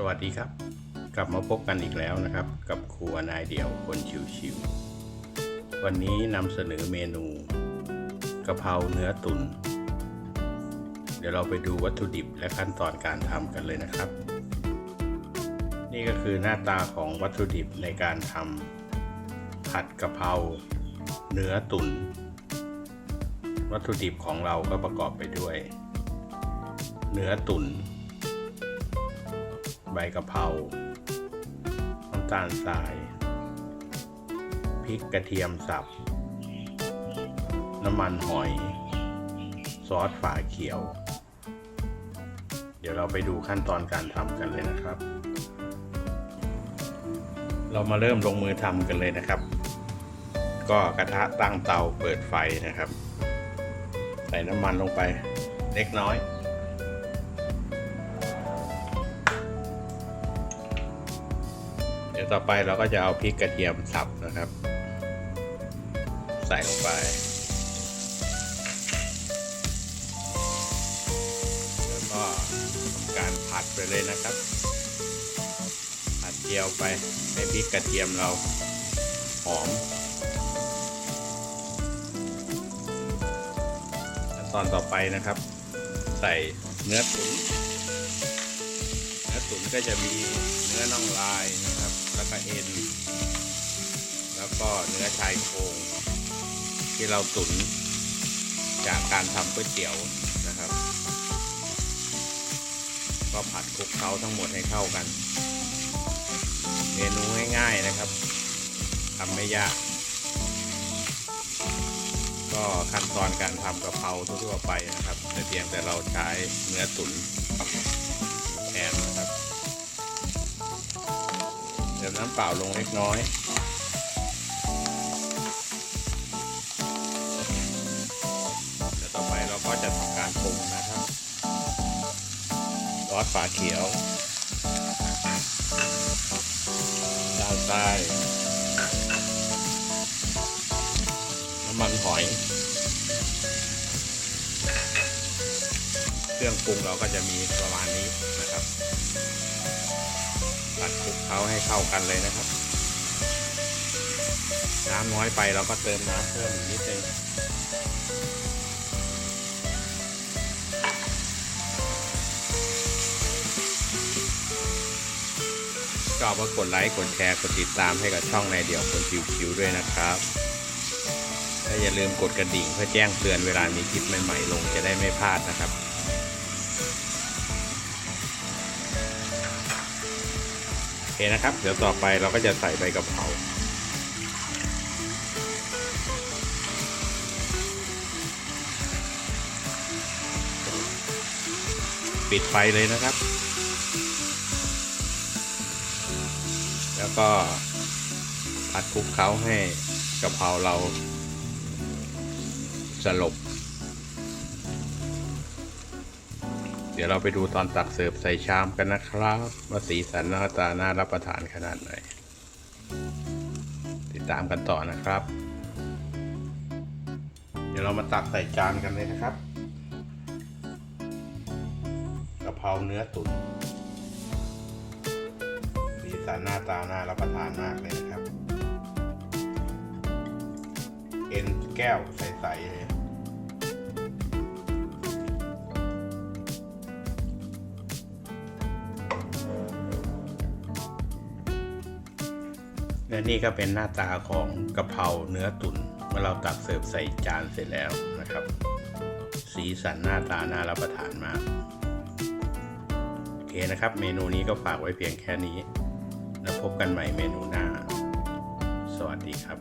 สวัสดีครับ กลับมาพบกันอีกแล้วนะครับ กับครัวนายเดี่ยวคนชิวๆวันนี้นำเสนอเมนูกะเพราเนื้อตุน เดี๋ยวเราไปดูวัตถุดิบและขั้นตอนการทำกันเลยนะครับ นี่ก็คือหน้าตาของวัตถุดิบในการทำผัดกะเพราเนื้อตุน วัตถุดิบของเราก็ประกอบไปด้วย เนื้อตุ๋น ใบกะเพราน้ำตาลทราย พริกกระเทียมสับ น้ำมันหอย ซอสฝาเขียว เดี๋ยวเราไปดูขั้นตอนการทำกันเลยนะครับ เรามาเริ่มลงมือทำกันเลยนะครับ ก็กระทะตั้งเตาเปิดไฟนะครับ ใส่น้ำมันลงไปเล็กน้อย ดี๋ยวต่อไปเราก็จะเอาพริกกระเทียมสับนะครับ ใส่ลงไปแล้วก็ทำการผัดไปเลยนะครับ ผัดเจียวไปให้พริกกระเทียมเราหอมขั้นตอนต่อไปนะครับ ใส่เนื้อตุ๋นเนื้อตุ๋นก็จะมีเนื้อน่องลายนะ แล้วก็เอ็น แล้วก็เนื้อชายโครงที่เราตุ๋นจากการทำก๋วยเตี๋ยวนะครับ ก็ผัดคลุกเคล้าทั้งหมดให้เข้ากัน เมนูง่ายๆนะครับทำไม่ยาก ก็ขั้นตอนการทำกะเพราทั่วๆไปนะครับแต่เพียงแต่เราใช้เนื้อตุ๋นแทน ติมน้ำเปล่าลงเล็กน้อยเดี๋ยวต่อไปเราก็จะทำการปรุงนะครับซอสฝาเขียวดาวใต้น้ำมันหอย เครื่องปรุงเราก็จะมีประมาณนี้นะครับ ผัดคลุกเคล้าให้เข้ากันเลยนะครับ น้ำน้อยไปเราก็เติมน้ำเพิ่มอีกนิดนึงก็เอามากดไลค์ กดแชร์ กดติดตามให้กับช่องในเดี่ยวคนคิวๆด้วยนะครับ และอย่าลืมกดกระดิ่งเพื่อแจ้งเตือนเวลามีคลิปใหม่ๆลงจะได้ไม่พลาดนะครับ เคนะครับ เดี๋ยวต่อไปเราก็จะใส่ใบกะเพราปิดไฟเลยนะครับ แล้วก็ผัดคลุกเคล้าให้กะเพราเราสลบ ดี๋ยวเราไปดูตอนตักเสิร์ฟใส่ชามกันนะครับว่าสีสันหน้าตาน่ารับประทานขนาดไหน ติดตามกันต่อนะครับ เดี๋ยวเรามาตักใส่จานกันเลยนะครับกะเพราเนื้อตุ๋นสีสันหน้าตาน่ารับประทานมากเลยนะครับ เอ็นแก้วใสๆเลย และนี่ก็เป็นหน้าตาของกะเพราเนื้อตุ๋นเมื่อเราตักเสิร์ฟใส่จานเสร็จแล้วนะครับ สีสันหน้าตาน่ารับประทานมากโอเคนะครับ เมนูนี้ก็ฝากไว้เพียงแค่นี้ แล้วพบกันใหม่เมนูหน้า สวัสดีครับ